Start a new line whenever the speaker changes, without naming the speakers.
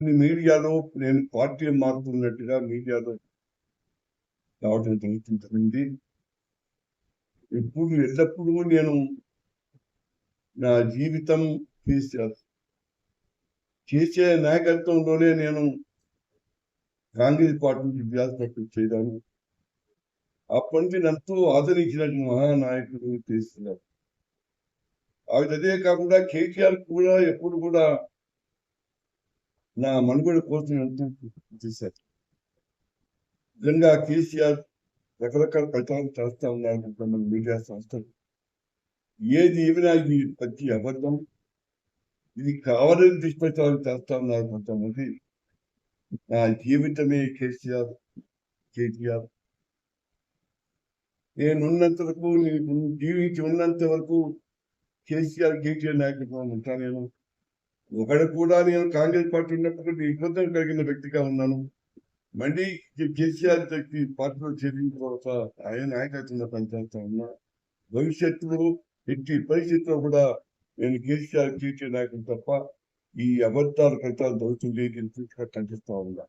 మీడియాలో నేను పార్టీ మారుతున్నట్టుగా మీడియాలో రావడం జరుగుతుంటుంది. ఎప్పుడు ఎల్లప్పుడూ నేను నా జీవితం కేసీఆర్ చేసే నాయకత్వంలోనే నేను కాంగ్రెస్ పార్టీ విద్యార్థి చేయడాను అప్పటి నుంచి నన్ను ఆదరించిన మహానాయకుడు చేస్తున్నారు. అదే కాకుండా కేటీఆర్ కూడా ఎప్పుడు కూడా నా మనుగడ కోసం చేశారు నిజంగా కేసీఆర్ రకరకాల ప్రచారం చేస్తా ఉన్నారు మీడియా సంస్థలు ఏది ఏమైనా ఇది ప్రతి అబద్ధం ఇది కావాలని దుష్ప్రచారం చేస్తా ఉన్నారు కొంతమంది నా జీవితమే కేసీఆర్ కేటీఆర్. నేనున్నంత వరకు నేను జీవించి ఉన్నంత వరకు కేసీఆర్ కేటీఆర్ నాయకత్వం ఉంటాను నేను. ఒకడు కూడా నేను కాంగ్రెస్ పార్టీ ఉన్నప్పుడు ఇబ్బందులు కలిగిన వ్యక్తిగా ఉన్నాను. మళ్ళీ కేసీఆర్ వ్యక్తి పార్టీలో చేరిన తర్వాత ఆయన నాయకత్వంలో పనిచేస్తా ఉన్నా. భవిష్యత్తులో ఎట్టి పరిస్థితిలో కూడా నేను కేసీఆర్ చేసే నాయకుడు తప్ప ఈ అబద్ధాలు దొరుకుతుంది జరుగుతుంది కనిపిస్తా ఉన్నా.